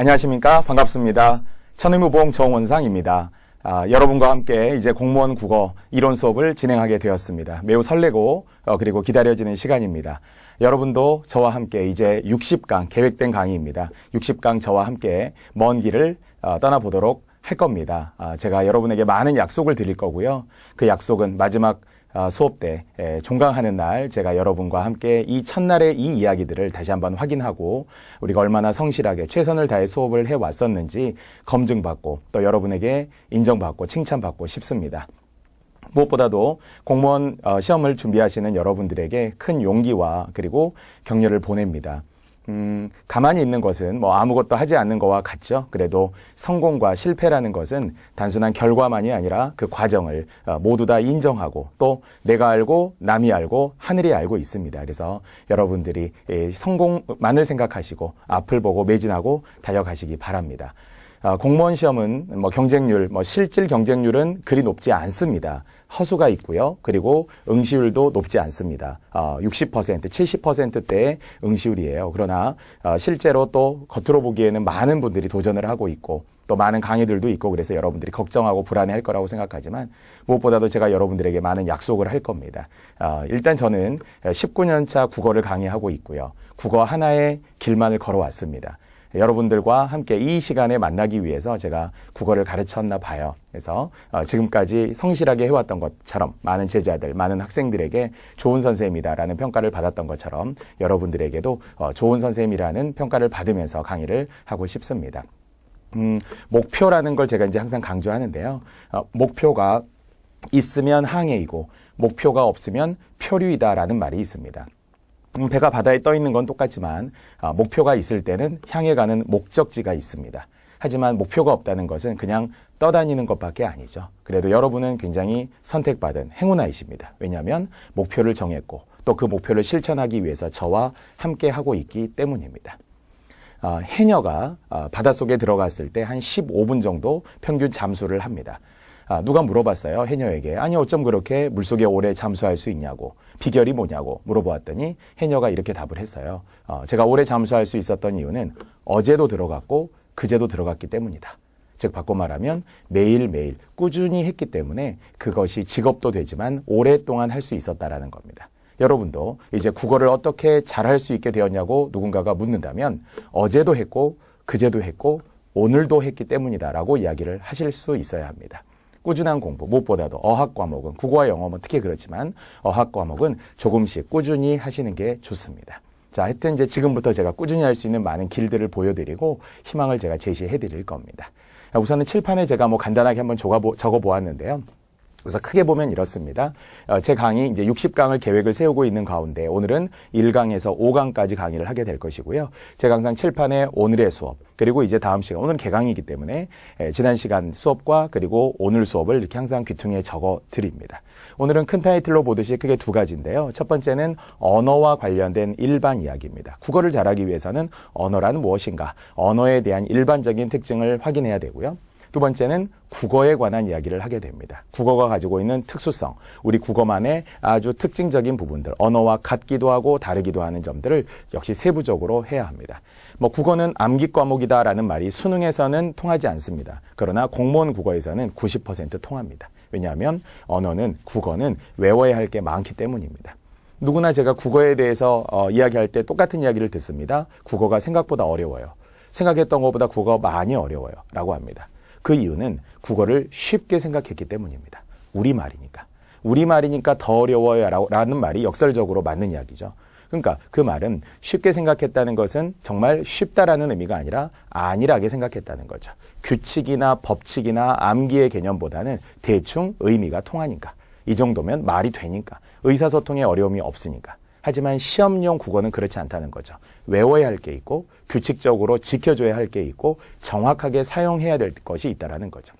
안녕하십니까. 반갑습니다. 천의무봉 정원상입니다. 아, 여러분과 함께 이제 공무원 국어 이론 수업을 진행하게 되었습니다. 매우 설레고 어, 그리고 기다려지는 시간입니다. 여러분도 저와 함께 이제 60강 계획된 강의입니다. 60강 저와 함께 먼 길을 어, 떠나보도록 할 겁니다. 아, 제가 여러분에게 많은 약속을 드릴 거고요. 그 약속은 마지막 아, 수업 때 에, 종강하는 날 제가 여러분과 함께 이 첫날의 이 이야기들을 다시 한번 확인하고 우리가 얼마나 성실하게 최선을 다해 수업을 해 왔었는지 검증받고 또 여러분에게 인정받고 칭찬받고 싶습니다. 무엇보다도 공무원 어, 시험을 준비하시는 여러분들에게 큰 용기와 그리고 격려를 보냅니다. 음, 가만히 있는 것은 뭐 아무것도 하지 않는 거와 같죠. 그래도 성공과 실패라는 것은 단순한 결과만이 아니라 그 과정을 어, 모두 다 인정하고 또 내가 알고 남이 알고 하늘이 알고 있습니다. 그래서 여러분들이 이 성공만을 생각하시고 앞을 보고 매진하고 달려가시기 바랍니다. 아, 공무원 시험은 뭐 경쟁률, 뭐 실질 경쟁률은 그리 높지 않습니다. 허수가 있고요. 그리고 응시율도 높지 않습니다. 어, 60%, 70%대의 응시율이에요. 그러나 어, 실제로 또 겉으로 보기에는 많은 분들이 도전을 하고 있고 또 많은 강의들도 있고 그래서 여러분들이 걱정하고 불안해할 거라고 생각하지만 무엇보다도 제가 여러분들에게 많은 약속을 할 겁니다. 어, 일단 저는 19년차 국어를 강의하고 있고요. 국어 하나의 길만을 걸어왔습니다. 여러분들과 함께 이 시간에 만나기 위해서 제가 국어를 가르쳤나 봐요. 그래서 어, 지금까지 성실하게 해왔던 것처럼 많은 제자들, 많은 학생들에게 좋은 선생님이다라는 평가를 받았던 것처럼 여러분들에게도 어, 좋은 선생님이라는 평가를 받으면서 강의를 하고 싶습니다. 음, 목표라는 걸 제가 이제 항상 강조하는데요. 어, 목표가 있으면 항해이고 목표가 없으면 표류이다라는 말이 있습니다. 음, 배가 바다에 떠 있는 건 똑같지만 아, 목표가 있을 때는 향해 가는 목적지가 있습니다. 하지만 목표가 없다는 것은 그냥 떠다니는 것밖에 아니죠. 그래도 여러분은 굉장히 선택받은 행운아이십니다. 왜냐하면 목표를 정했고 또 그 목표를 실천하기 위해서 저와 함께 하고 있기 때문입니다. 아, 해녀가 아, 바닷속에 들어갔을 때 한 15분 정도 평균 잠수를 합니다. 아, 누가 물어봤어요. 해녀에게. 아니, 어쩜 그렇게 물속에 오래 잠수할 수 있냐고. 비결이 뭐냐고 물어보았더니 해녀가 이렇게 답을 했어요. 어, 제가 오래 잠수할 수 있었던 이유는 어제도 들어갔고 그제도 들어갔기 때문이다. 즉, 바꿔 말하면 매일매일 꾸준히 했기 때문에 그것이 직업도 되지만 오랫동안 할 수 있었다라는 겁니다. 여러분도 이제 국어를 어떻게 잘할 수 있게 되었냐고 누군가가 묻는다면 어제도 했고 그제도 했고 오늘도 했기 때문이다라고 이야기를 하실 수 있어야 합니다. 꾸준한 공부, 무엇보다도 어학 과목은 국어와 영어는 특히 그렇지만 어학 과목은 조금씩 꾸준히 하시는 게 좋습니다. 자, 하여튼 이제 지금부터 제가 꾸준히 할 수 있는 많은 길들을 보여드리고 희망을 제가 제시해 드릴 겁니다. 우선은 칠판에 제가 뭐 간단하게 한번 적어 보았는데요. 그래서 크게 보면 이렇습니다. 어, 제 강의 이제 60강을 계획을 세우고 있는 가운데 오늘은 1강에서 5강까지 강의를 하게 될 것이고요. 제 강상 칠판에 오늘의 수업 그리고 이제 다음 시간 오늘은 개강이기 때문에 예, 지난 시간 수업과 그리고 오늘 수업을 이렇게 항상 귀퉁이에 적어 드립니다. 오늘은 큰 타이틀로 보듯이 크게 두 가지인데요. 첫 번째는 언어와 관련된 일반 이야기입니다. 국어를 잘하기 위해서는 언어란 무엇인가, 언어에 대한 일반적인 특징을 확인해야 되고요. 두 번째는 국어에 관한 이야기를 하게 됩니다. 국어가 가지고 있는 특수성, 우리 국어만의 아주 특징적인 부분들, 언어와 같기도 하고 다르기도 하는 점들을 역시 세부적으로 해야 합니다. 뭐 국어는 암기 과목이다라는 말이 수능에서는 통하지 않습니다. 그러나 공무원 국어에서는 90% 통합니다. 왜냐하면 언어는 국어는 외워야 할 게 많기 때문입니다. 누구나 제가 국어에 대해서 어, 이야기할 때 똑같은 이야기를 듣습니다. 국어가 생각보다 어려워요. 생각했던 것보다 국어 많이 어려워요. 라고 합니다. 그 이유는 국어를 쉽게 생각했기 때문입니다. 우리말이니까. 우리말이니까 더 어려워요 라는 말이 역설적으로 맞는 이야기죠. 그러니까 그 말은 쉽게 생각했다는 것은 정말 쉽다라는 의미가 아니라 안일하게 생각했다는 거죠. 규칙이나 법칙이나 암기의 개념보다는 대충 의미가 통하니까. 이 정도면 말이 되니까. 의사소통에 어려움이 없으니까. 하지만 시험용 국어는 그렇지 않다는 거죠. 외워야 할 게 있고 규칙적으로 지켜줘야 할 게 있고 정확하게 사용해야 될 것이 있다라는 거죠.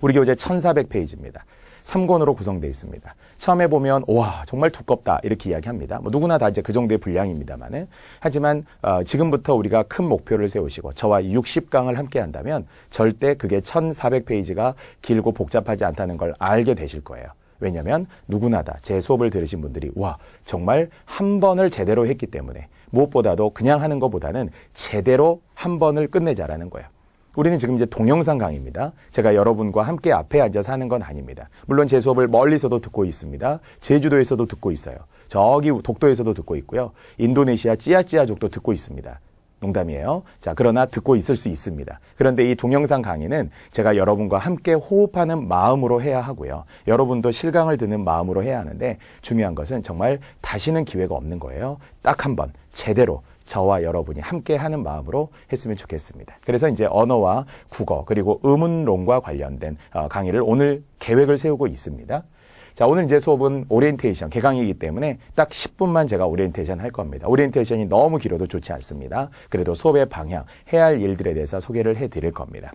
우리 교재 1400페이지입니다. 3권으로 구성되어 있습니다. 처음에 보면 와 정말 두껍다 이렇게 이야기합니다. 뭐 누구나 다 이제 그 정도의 분량입니다만은 하지만 어, 지금부터 우리가 큰 목표를 세우시고 저와 60강을 함께 한다면 절대 그게 1,400페이지가 길고 복잡하지 않다는 걸 알게 되실 거예요. 왜냐하면 누구나 다 제 수업을 들으신 분들이 와 정말 한 번을 제대로 했기 때문에 무엇보다도 그냥 하는 것보다는 제대로 한 번을 끝내자라는 거예요. 우리는 지금 이제 동영상 강의입니다. 제가 여러분과 함께 앞에 앉아서 하는 건 아닙니다. 물론 제 수업을 멀리서도 듣고 있습니다. 제주도에서도 듣고 있어요. 저기 독도에서도 듣고 있고요. 인도네시아 찌아찌아족도 듣고 있습니다. 농담이에요. 자, 그러나 듣고 있을 수 있습니다. 그런데 이 동영상 강의는 제가 여러분과 함께 호흡하는 마음으로 해야 하고요. 여러분도 실강을 듣는 마음으로 해야 하는데 중요한 것은 정말 다시는 기회가 없는 거예요. 딱 한 번 제대로 저와 여러분이 함께 하는 마음으로 했으면 좋겠습니다. 그래서 이제 언어와 국어 그리고 의문론과 관련된 어, 강의를 오늘 계획을 세우고 있습니다. 자, 오늘 이제 수업은 오리엔테이션, 개강이기 때문에 딱 10분만 제가 오리엔테이션 할 겁니다. 오리엔테이션이 너무 길어도 좋지 않습니다. 그래도 수업의 방향, 해야 할 일들에 대해서 소개를 해 드릴 겁니다.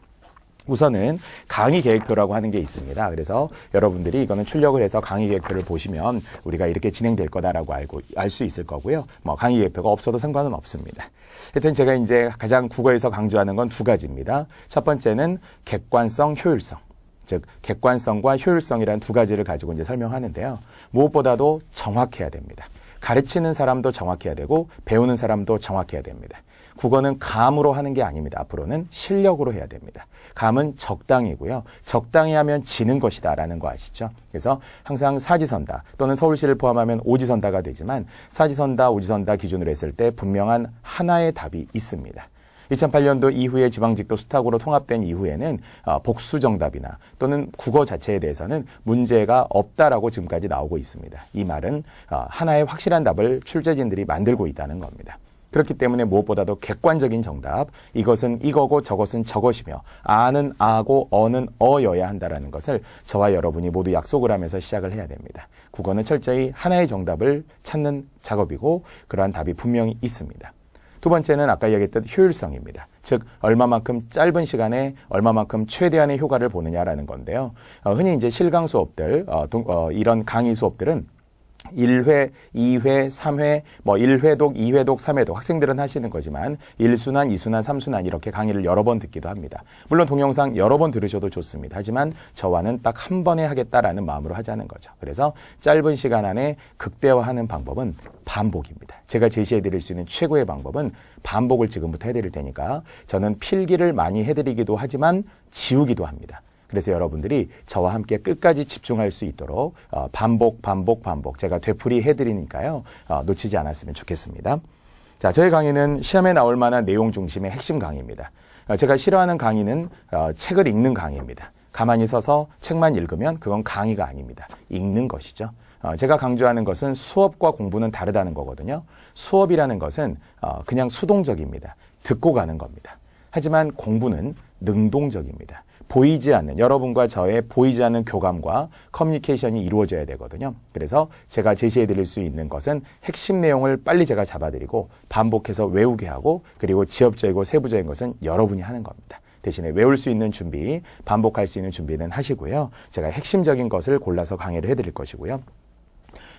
우선은 강의 계획표라고 하는 게 있습니다. 그래서 여러분들이 이거는 출력을 해서 강의 계획표를 보시면 우리가 이렇게 진행될 거다라고 알고 알 수 있을 거고요. 뭐 강의 계획표가 없어도 상관은 없습니다. 하여튼 제가 이제 가장 국어에서 강조하는 건 두 가지입니다. 첫 번째는 객관성, 효율성. 즉 객관성과 효율성이라는 두 가지를 가지고 이제 설명하는데요. 무엇보다도 정확해야 됩니다. 가르치는 사람도 정확해야 되고 배우는 사람도 정확해야 됩니다. 국어는 감으로 하는 게 아닙니다. 앞으로는 실력으로 해야 됩니다. 감은 적당이고요. 적당히 하면 지는 것이다라는 거 아시죠? 그래서 항상 사지선다 또는 서울시를 포함하면 오지선다가 되지만 사지선다, 오지선다 기준으로 했을 때 분명한 하나의 답이 있습니다. 2008년도 이후에 지방직도 수탁으로 통합된 이후에는 어, 복수 정답이나 또는 국어 자체에 대해서는 문제가 없다라고 지금까지 나오고 있습니다. 이 말은 어, 하나의 확실한 답을 출제진들이 만들고 있다는 겁니다. 그렇기 때문에 무엇보다도 객관적인 정답, 이것은 이거고 저것은 저것이며 아는 아고 어는 어여야 한다라는 것을 저와 여러분이 모두 약속을 하면서 시작을 해야 됩니다. 국어는 철저히 하나의 정답을 찾는 작업이고 그러한 답이 분명히 있습니다. 두 번째는 아까 얘기했던 효율성입니다. 즉 얼마만큼 짧은 시간에 얼마만큼 최대한의 효과를 보느냐라는 건데요. 어, 흔히 이제 실강 수업들 어, 동, 어, 이런 강의 수업들은 1회, 2회, 3회, 뭐 1회독, 2회독, 3회독 학생들은 하시는 거지만 1순환, 2순환, 3순환 이렇게 강의를 여러 번 듣기도 합니다. 물론 동영상 여러 번 들으셔도 좋습니다. 하지만 저와는 딱 한 번에 하겠다라는 마음으로 하자는 거죠. 그래서 짧은 시간 안에 극대화하는 방법은 반복입니다. 제가 제시해 드릴 수 있는 최고의 방법은 반복을 지금부터 해 드릴 테니까 저는 필기를 많이 해 드리기도 하지만 지우기도 합니다. 그래서 여러분들이 저와 함께 끝까지 집중할 수 있도록 어, 반복, 반복, 반복 제가 되풀이 해드리니까요 어, 놓치지 않았으면 좋겠습니다. 자, 저희 강의는 시험에 나올 만한 내용 중심의 핵심 강의입니다. 어, 제가 싫어하는 강의는 책을 읽는 강의입니다. 가만히 서서 책만 읽으면 그건 강의가 아닙니다. 읽는 것이죠. 제가 강조하는 것은 수업과 공부는 다르다는 거거든요. 수업이라는 것은 그냥 수동적입니다. 듣고 가는 겁니다. 하지만 공부는 능동적입니다. 보이지 않는 여러분과 저의 보이지 않는 교감과 커뮤니케이션이 이루어져야 되거든요. 그래서 제가 제시해 드릴 수 있는 것은 핵심 내용을 빨리 제가 잡아드리고 반복해서 외우게 하고 그리고 지엽적이고 세부적인 것은 여러분이 하는 겁니다. 대신에 외울 수 있는 준비, 반복할 수 있는 준비는 하시고요. 제가 핵심적인 것을 골라서 강의를 해드릴 것이고요.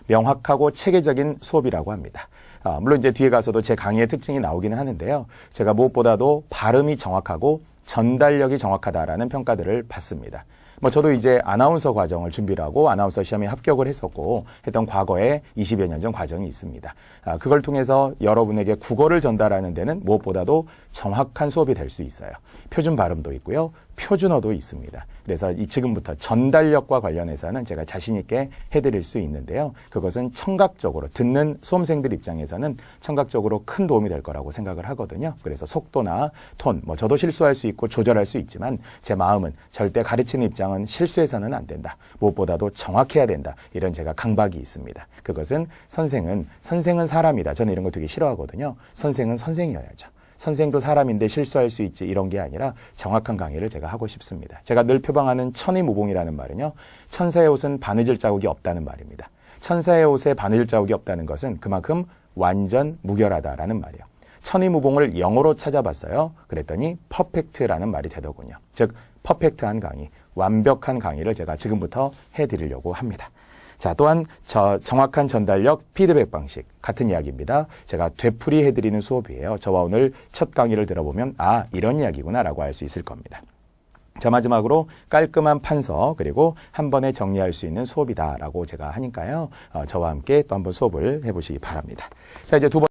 명확하고 체계적인 수업이라고 합니다. 아, 물론 이제 뒤에 가서도 제 강의의 특징이 나오기는 하는데요. 제가 무엇보다도 발음이 정확하고 전달력이 정확하다라는 평가들을 받습니다. 뭐 저도 이제 아나운서 과정을 준비를 하고 아나운서 시험에 합격을 했었고 했던 과거에 20여 년 전 과정이 있습니다. 아, 그걸 통해서 여러분에게 국어를 전달하는 데는 무엇보다도 정확한 수업이 될 수 있어요. 표준 발음도 있고요. 표준어도 있습니다. 그래서 이 지금부터 전달력과 관련해서는 제가 자신 있게 해드릴 수 있는데요. 그것은 청각적으로 듣는 수험생들 입장에서는 청각적으로 큰 도움이 될 거라고 생각을 하거든요. 그래서 속도나 톤, 뭐 저도 실수할 수 있고 조절할 수 있지만 제 마음은 절대 가르치는 입장은 실수해서는 안 된다. 무엇보다도 정확해야 된다. 이런 제가 강박이 있습니다. 그것은 선생은 선생은 사람이다. 저는 이런 거 되게 싫어하거든요. 선생은 선생이어야죠. 선생도 사람인데 실수할 수 있지 이런 게 아니라 정확한 강의를 제가 하고 싶습니다. 제가 늘 표방하는 천의무봉이라는 말은요. 천사의 옷은 바느질 자국이 없다는 말입니다. 천사의 옷에 바느질 자국이 없다는 것은 그만큼 완전 무결하다라는 말이에요. 천의무봉을 영어로 찾아봤어요. 그랬더니 퍼펙트라는 말이 되더군요. 즉 퍼펙트한 강의, 완벽한 강의를 제가 지금부터 해드리려고 합니다. 자, 또한 저 정확한 전달력, 피드백 방식 같은 이야기입니다. 제가 되풀이 해드리는 수업이에요. 저와 오늘 첫 강의를 들어보면 아 이런 이야기구나라고 알 수 있을 겁니다. 자 마지막으로 깔끔한 판서 그리고 한 번에 정리할 수 있는 수업이다라고 제가 하니까요. 어, 저와 함께 또 한번 수업을 해보시기 바랍니다. 자 이제 두 번.